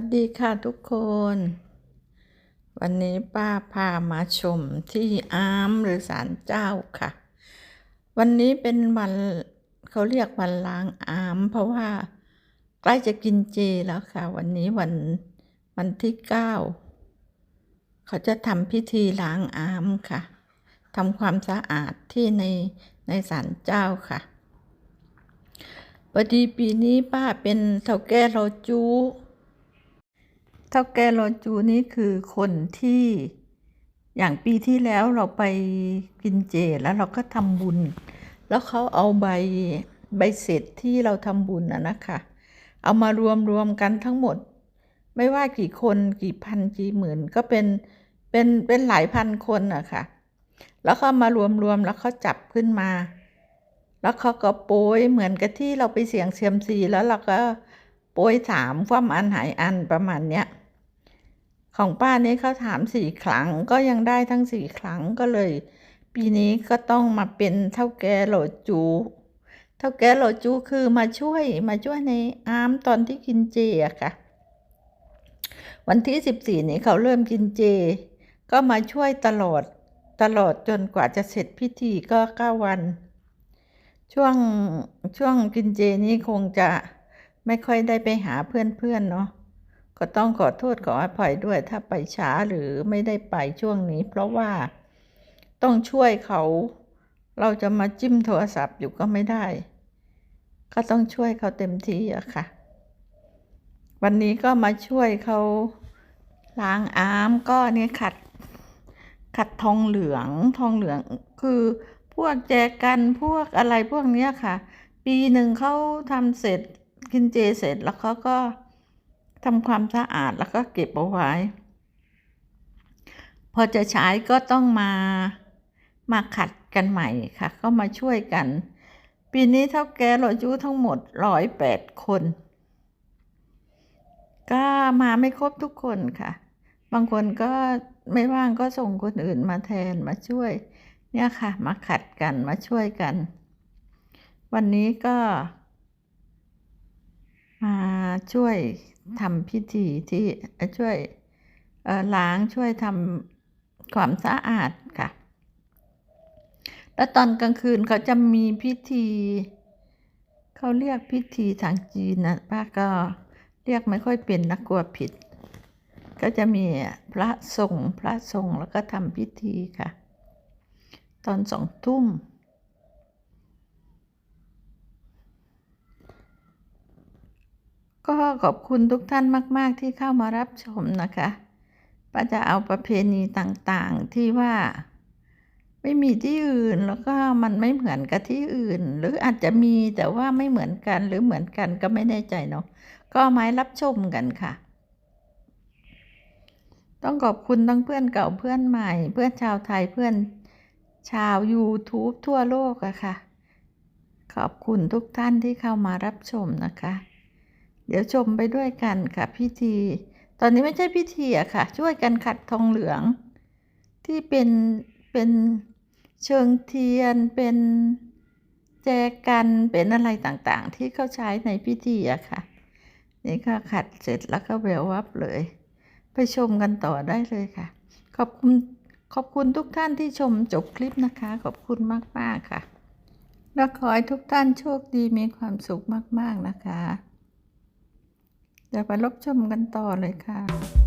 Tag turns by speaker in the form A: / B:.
A: วัสดีค่ะทุกคน วันนี้ป้าพามาชมที่อามหรือศาลเจ้าค่ะ วันนี้เป็นวันเขาเรียกวันล้างอามเพราะว่าใกล้จะกินเจแล้วค่ะ วันนี้วันวันที่เก้าเขาจะทำพิธีล้างอามค่ะทำความสะอาดที่ในในศาลเจ้าค่ะพอดีปีนี้ป้าเป็นเท่าแก่โรจู เท่าแก่โรจูนี่คือคนที่อย่างปีที่แล้วเราไปกินเจแล้วเราก็ทำบุญ แล้วเขาเอาใบใบเสร็จที่เราทำบุญนะนะคะ เอามารวมรวมกันทั้งหมด ไม่ว่ากี่คนกี่พันกี่หมื่นก็เป็นเป็นเป็นหลายพันคนอะค่ะ แล้วเขามารวมรวมแล้วเขาจับขึ้นมา แล้วเขาก็โปรยเหมือนกับที่เราไปเสี่ยงเซียมซีแล้วเราก็โปรยถามความอันหายอันประมาณเนี้ย ของป้านี้เขาถามสี่ครั้งก็ยังได้ทั้งสี่ครั้งก็เลย ปีนี้ก็ต้องมาเป็นเท่าแก่โหลจูเท่าแก่โหลจูคือมาช่วยมาช่วยในอามตอนที่กินเจอะค่ะ วันที่สิบสี่นี้เขาเริ่มกินเจ ก็มาช่วยตลอดตลอดจนกว่าจะเสร็จพิธีก็เก้าวัน ช่วงช่วงกินเจนี้คงจะไม่ค่อยได้ไปหาเพื่อนๆเนาะ ก็ต้องขอโทษขออภัยด้วยถ้าไปช้าหรือไม่ได้ไปช่วงนี้ เพราะว่าต้องช่วยเขา เราจะมาจิ้มโทรศัพท์อยู่ก็ไม่ได้ ก็ต้องช่วยเขาเต็มที่อะค่ะ วันนี้ก็มาช่วยเขาล้างอามก็เนี่ยขัด ขัดทองเหลืองทองเหลืองคือพวกแจกันพวกอะไรพวกเนี้ยค่ะ ปีหนึ่งเขาทำเสร็จกินเจเสร็จแล้วเขาก็ ทำความสะอาดแล้วก็เก็บเอาไว้ พอจะใช้ก็ต้องมามาขัดกันใหม่ค่ะ ก็มาช่วยกัน ปีนี้เท่าแก่เรายุทั้งหมดร้อยแปดคน ก็มาไม่ครบทุกคนค่ะ บางคนก็ไม่ว่างก็ส่งคนอื่นมาแทนมาช่วย เนี่ยค่ะ มาขัดกันมาช่วยกัน วันนี้ก็ มาช่วย ทำพิธีที่ช่วยล้างช่วยทำความสะอาดค่ะ แล้วตอนกลางคืนเขาจะมีพิธีเขาเรียกพิธีทางจีนนะป้าก็เรียกไม่ค่อยเป็นนะกลัวผิด ก็จะมีพระสงฆ์พระสงฆ์แล้วก็ทำพิธีค่ะ ตอนสองทุ่ม ก็ขอบคุณทุกท่านมาก ๆ ที่เข้ามารับชมนะคะป้าจะเอาประเพณีต่างๆที่ว่า ไม่มีที่อื่นแล้วก็มันไม่เหมือนกับที่อื่น หรืออาจจะมีแต่ว่าไม่เหมือนกันหรือเหมือนกันก็ไม่แน่ใจเนาะก็เอามาให้รับชมกันค่ะ ต้องขอบคุณทั้งเพื่อนเก่าเพื่อนใหม่ เพื่อนชาวไทยเพื่อนชาว YouTube ทั่วโลกอะค่ะ ขอบคุณทุกท่านที่เข้ามารับชมนะคะ เดี๋ยวชมไปด้วยกันค่ะพิธี ตอนนี้ไม่ใช่พิธีอะค่ะ ช่วยกันขัดทองเหลือง ที่เป็นเป็นเชิงเทียนเป็นแจกันเป็นอะไรต่างๆ ที่เขาใช้ในพิธีอะค่ะ นี่ก็ขัดเสร็จแล้วก็แวววับเลย ไปชมกันต่อได้เลยค่ะ ขอบคุณขอบคุณทุกท่านที่ชมจบคลิปนะคะ ขอบคุณมาก ๆ ค่ะแล้วขอให้ทุกท่านโชคดีมีความสุขมาก ๆ นะคะ เดี๋ยวไปรับชมกันต่อเลยค่ะ